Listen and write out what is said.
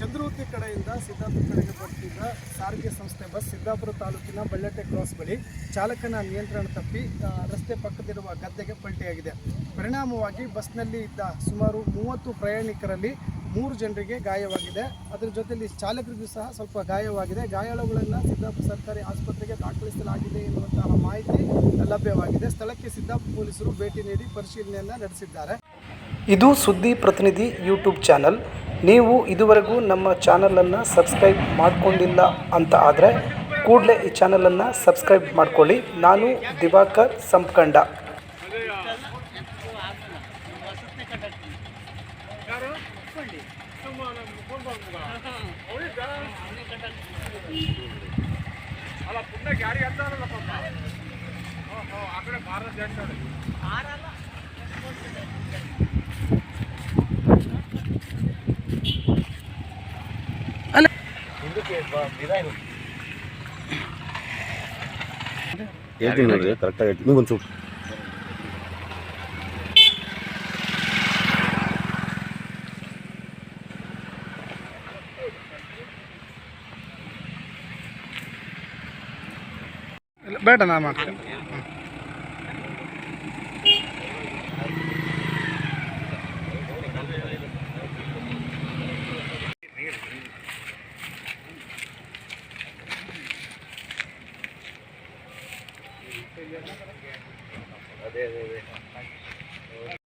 ಚಂದ್ರವತಿ ಕಡೆಯಿಂದ ಸಿದ್ದಾಪುರ ಕಡೆಗೆ ಬರ್ತಿದ್ದ ಸಾರಿಗೆ ಸಂಸ್ಥೆ ಬಸ್ ಸಿದ್ದಾಪುರ ತಾಲೂಕಿನ ಬಳ್ಳಾಟೆ ಕ್ರಾಸ್ ಬಳಿ ಚಾಲಕನ ನಿಯಂತ್ರಣ ತಪ್ಪಿ ರಸ್ತೆ ಪಕ್ಕದಿರುವ ಗದ್ದೆಗೆ ಪಲ್ಟಿಯಾಗಿದೆ. ಪರಿಣಾಮವಾಗಿ ಬಸ್ನಲ್ಲಿ ಇದ್ದ ಸುಮಾರು ಮೂವತ್ತು ಪ್ರಯಾಣಿಕರಲ್ಲಿ ಮೂರು ಜನರಿಗೆ ಗಾಯವಾಗಿದೆ. ಅದರ ಜೊತೆಯಲ್ಲಿ ಚಾಲಕರಿಗೂ ಸಹ ಸ್ವಲ್ಪ ಗಾಯವಾಗಿದೆ. ಗಾಯಾಳುಗಳನ್ನು ಸಿದ್ದಾಪುರ ಸರ್ಕಾರಿ ಆಸ್ಪತ್ರೆಗೆ ದಾಖಲಿಸಲಾಗಿದೆ ಎನ್ನುವಂತಹ ಮಾಹಿತಿ ಲಭ್ಯವಾಗಿದೆ. ಸ್ಥಳಕ್ಕೆ ಸಿದ್ದಾಪುರ ಪೊಲೀಸರು ಭೇಟಿ ನೀಡಿ ಪರಿಶೀಲನೆಯನ್ನು ನಡೆಸಿದ್ದಾರೆ. ಇದು ಸುದ್ದಿ ಪ್ರತಿನಿಧಿ ಯೂಟ್ಯೂಬ್ ಚಾನಲ್. ನೀವು ಇದುವರೆಗೂ ನಮ್ಮ ಚಾನಲನ್ನು ಸಬ್ಸ್ಕ್ರೈಬ್ ಮಾಡಿಕೊಂಡಿಲ್ಲ ಅಂತ ಆದರೆ ಕೂಡಲೇ ಈ ಚಾನಲನ್ನು ಸಬ್ಸ್ಕ್ರೈಬ್ ಮಾಡ್ಕೊಳ್ಳಿ. ನಾನು ದಿವಾಕರ್ ಸಂಪ್ಕಂಡ. ಭಾರತ ಜಂಡ ಹೇಳ್ತೀನಿ ನೋಡ್ರಿ ಕರೆಕ್ಟಾಗಿ ಹೇಳ್ತೀನಿ ನೀವು ಒಂದು ಸ್ವಲ್ಪ ಬೇಡ ನಾ ಮಾಡ್ತೇನೆ అదే అదే అదే